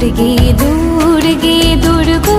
দুর্গে দুর্গে দুর্গতি